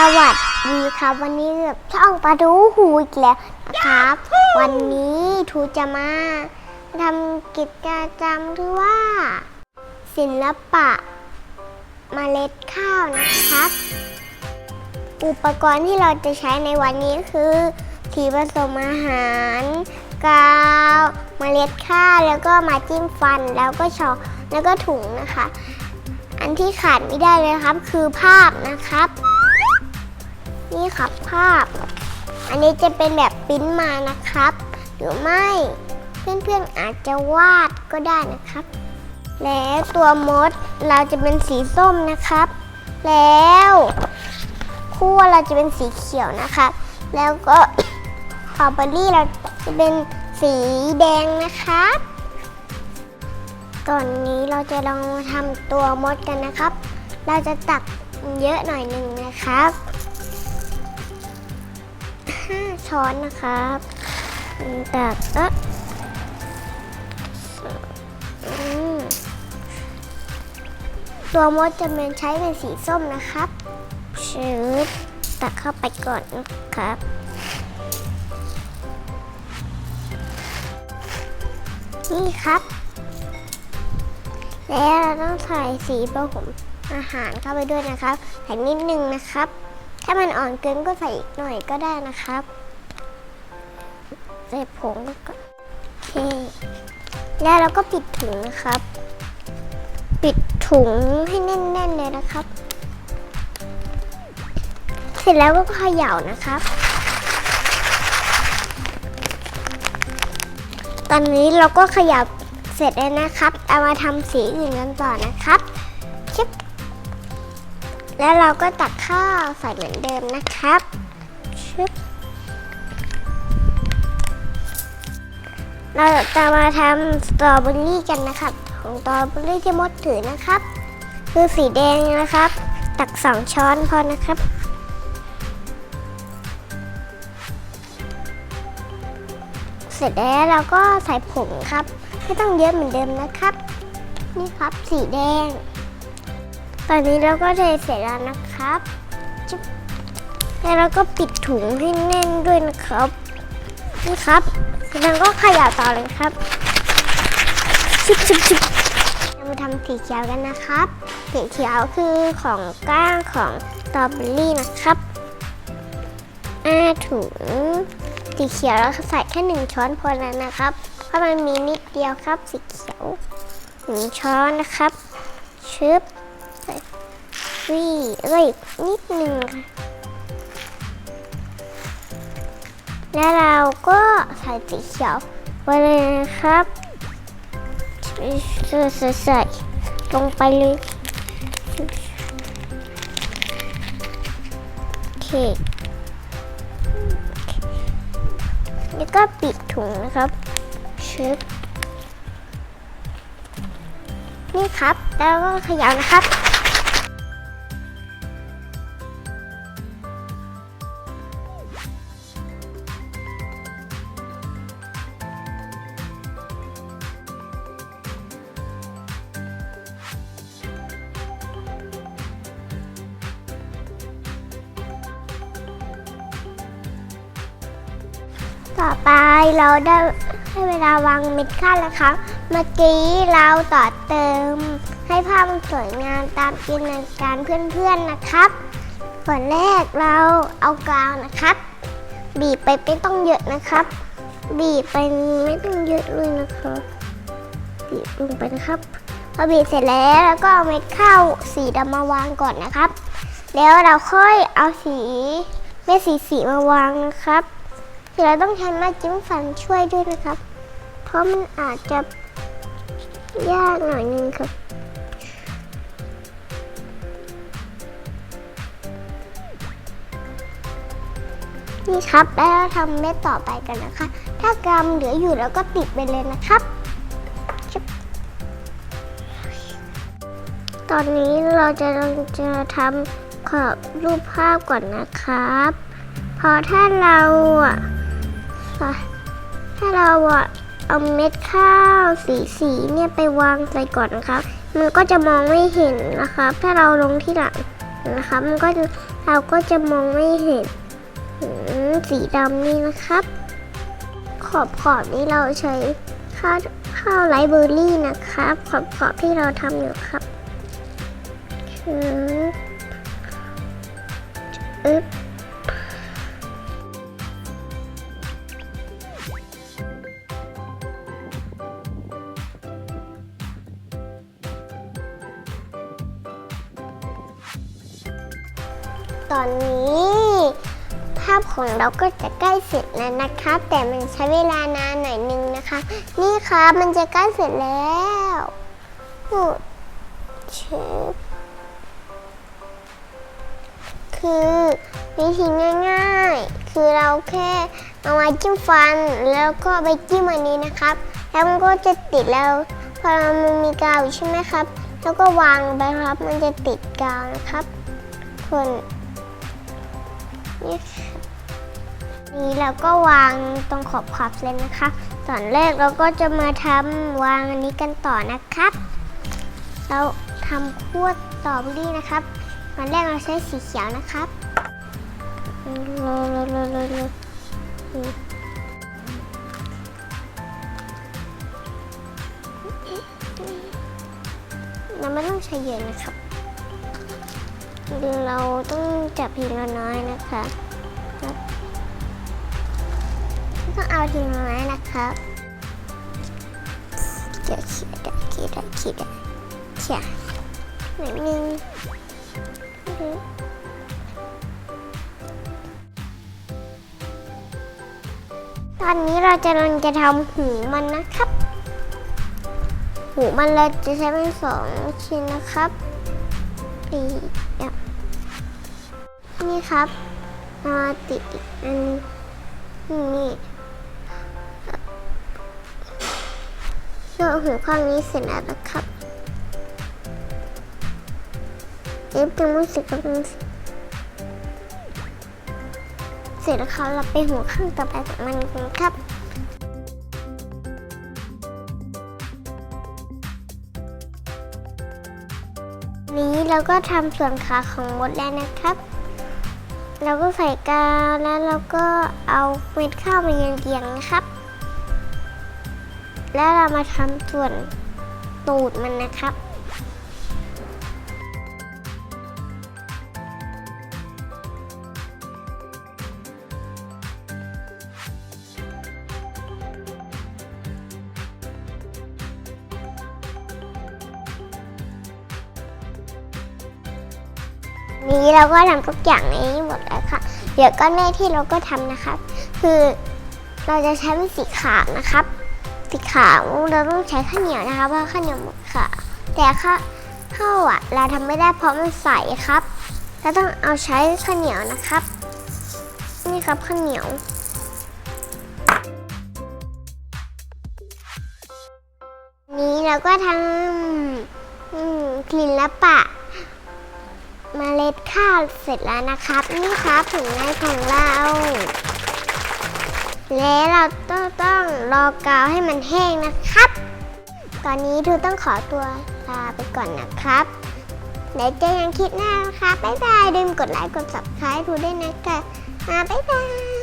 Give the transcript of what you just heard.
วัสดีครับวันนี้กับช่องปลาดูหูอีกแล้วนะครับ วันนี้ทูจะมาทำกิจกรรมที่ว่า ศิลปะเมล็ดข้าวนะครับ อุปกรณ์ที่เราจะใช้ในวันนี้คือสีผสมอาหารกาวเมล็ดข้าวแล้วก็มาจิ้มฟันแล้วก็ช้อนแล้วก็ถุงนะคะ อันที่ขาดไม่ได้เลยนะครับคือภาพนะครับนี่ ครับภาพ อันนี้จะเป็นแบบปิ้นมานะครับ หรือไม่เพื่อนๆอาจจะวาดก็ได้นะครับ แล้วตัวมดเราจะเป็นสีส้มนะครับ แล้วขั้วเราจะเป็นสีเขียวนะครับ แล้วก็สตรอเบอรี่เราจะเป็นสีแดงนะครับก่อนนี้เราจะลองทำตัวมดกันนะครับ เราจะตักเยอะหน่อยหนึ่งนะครับ ช้อนนะครับตักเอ๊ะตัวมดจะเป็นใช้เป็นสีส้มนะครับชืดตักเข้าไปก่อนนะครับ นี่ครับ แล้วเราต้องใส่สีผสมอาหารเข้าไปด้วยนะครับ ใส่นิดนึงนะครับ ถ้ามันอ่อนเกินก็ใส่อีกหน่อยก็ได้นะครับ ใส่ผงก็โอเค แล้วเราก็ปิดถุงนะครับ ปิดถุงให้แน่นๆเลยนะครับ เสร็จแล้วก็เขย่านะครับ ตอนนี้เราก็ขยับเสร็จแล้วนะครับ เอามาทำสีอื่นกันต่อนะครับชิบแล้วเราก็ตักข้าวใส่เหมือนเดิมนะครับชิบ เราจะมาทำสตรอเบอรี่กันนะครับ ของสตรอเบอรี่ที่มดถือนะครับ คือสีแดงนะครับ ตักสองช้อนพอนะครับ เสร็จแล้วเราก็ใส่ผงครับ ไม่ต้องเยอะเหมือนเดิมนะครับ นี่ครับสีแดง ตอนนี้เราก็เทเสร็จแล้วนะครับแล้วเราก็ปิดถุงให้แน่นด้วยนะครับ นี่ครับ แล้วก็ขย่าต่อเลยครับชุบชุบชุบเรามาทำสีเขียวกันนะครับ สีเขียวคือของก้างของตอเบอรี่นะครับอาถุงสีเขียวเราใส่แค่หนึ่งช้อนพอแล้วนะครับ เพราะมันมีนิดเดียวครับสีเขียวหนึ่งช้อนนะครับชึบใส่วีเอ้ยนิดหนึ่งค่ะ แล้วเราก็ใส่สีเขียวไปเลยนะครับใส่ใส่ใส่ลงไปเลยโอเคแล้วก็ปิดถุงนะครับชึบนี่ครับ แล้วก็ขย่านะครับ ต่อไปเราได้ให้เวลาวางเม็ดข้าวแล้วครับเมื่อกี้เราต่อเติม ให้ภาพมันสวยงามตามจินตนาการเพื่อนๆนะครับส่วนแรกเราเอากาวนะครับ บีบไปไม่ต้องเยอะนะครับ บีบไปไม่ต้องเยอะเลยนะครับ บีบลงไปนะครับ พอบีบเสร็จแล้วแล้วก็เอาเม็ดข้าวสีดำมาวางก่อนนะครับ แล้วเราค่อยเอาสีเม็ดสีสีมาวางนะครับ เราต้องใช้ไม้จิ้มฟันช่วยด้วยนะครับ เพราะมันอาจจะยากหน่อยนึงครับ นี่ครับ แล้วเราทำเม็ดต่อไปกันนะคะ ถ้ากรมเหลืออยู่แล้วก็ติดไปเลยนะครับตอนนี้เราจะลองจะทำขอบรูปภาพก่อนนะครับเพราะถ้าเราอะ ถ้าเราอะเอาเม็ดข้าวสีสีๆเนี่ยไปวางใส่ก่อนนะครับ มันก็จะมองไม่เห็นนะครับ ถ้าเราลงที่หลังนะครับมันก็จะเราก็จะมองไม่เห็นสีดำนี่นะครับ ขอบขอบนี่เราใช้ข้าวข้าวไรเบอร์รี่นะครับ ขอบขอบที่เราทำอยู่ครับคืออึ๊บาพของเราก็จะใกล้เสร็จแล้วนะครับแต่มันใช้เวลานานหน่อยนึงนะคะ นี่ครับมันจะใกล้เสร็จแล้วโอ้ชิบคือวิธีง่ายๆ คือเราแค่เอาไม้จิ้มฟันแล้วก็ไปจิ้มอันนี้นะครับ แล้วมันก็จะติดแล้วพอมันมีกาวใช่ไหมครับ แล้วก็วางไปครับ มันจะติดกาวนะครับ คนนี่ นี่เราก็วางตรงขอบขอบเลยนะคะตอนแรกเราก็จะมาทำวางอันนี้กันต่อนะครับ เราทำขวดสตรอบอรี่นะครับตอนแรกเราใช้สีเขียวนะครับโรโรโรโรโรเราไม่ต้องใช้เยอะนะครับ เราต้องจับทีละน้อยนะคะ ต้องเอาทีละน้นะครับเดี๋ยวขีดได้ขีดได้ขีดได้เขียหน่อยนึงตอนนี้เราจะลองจะทำหูมันนะครับ หูมันเราจะใช้เป็นสองชิ้นนะครับปีนี่ครับมาติดอีกอันนี่ กหูข้างนี้เสร็จแล้วนะครับเอฟจะไม่เสร็จก็ต้องเสร็จแล้วครับเราไปหูข้างต่อไปของมันกันครับนี้เราก็ทำส่วนขาของมดแล้วนะครับ เราก็ใส่กาวแล้วเราก็เอาเม็ดข้าวมาเรียงๆนะครับ แล้วเรามาทำส่วนตูดมันนะครับ นี้เราก็ทำทุกอย่างในนี้หมดแล้วค่ะ เดี๋ยวก้อนแรกที่เราก็ทำนะครับ คือเราจะใช้เป็นสีขาวนะครับ สีขาวเราต้องใช้ข้าวเหนียวนะคะเพราะข้าวเหนียวหมดค่ะ แต่ข้าวข้าวอะเราทำไม่ได้เพราะมันใสครับเราต้องเอาใช้ข้าวเหนียวนะครับ นี่ครับข้าวเหนียวนี้เราก็ทำอืมศิละปะเมล็ดข้าวเสร็จแล้วนะครับ นี่ครับผลงานของเรา และเราต้องต้องรอกาวให้มันแห้งนะครับ ตอนนี้ทูต้องขอตัวลาไปก่อนนะครับเดี๋ยวเจอกันคลิปหน้านะคะ บ๊ายบาย ลืมกดไลค์ กด subscribe ทูด้วยนะคะ บ๊ายบาย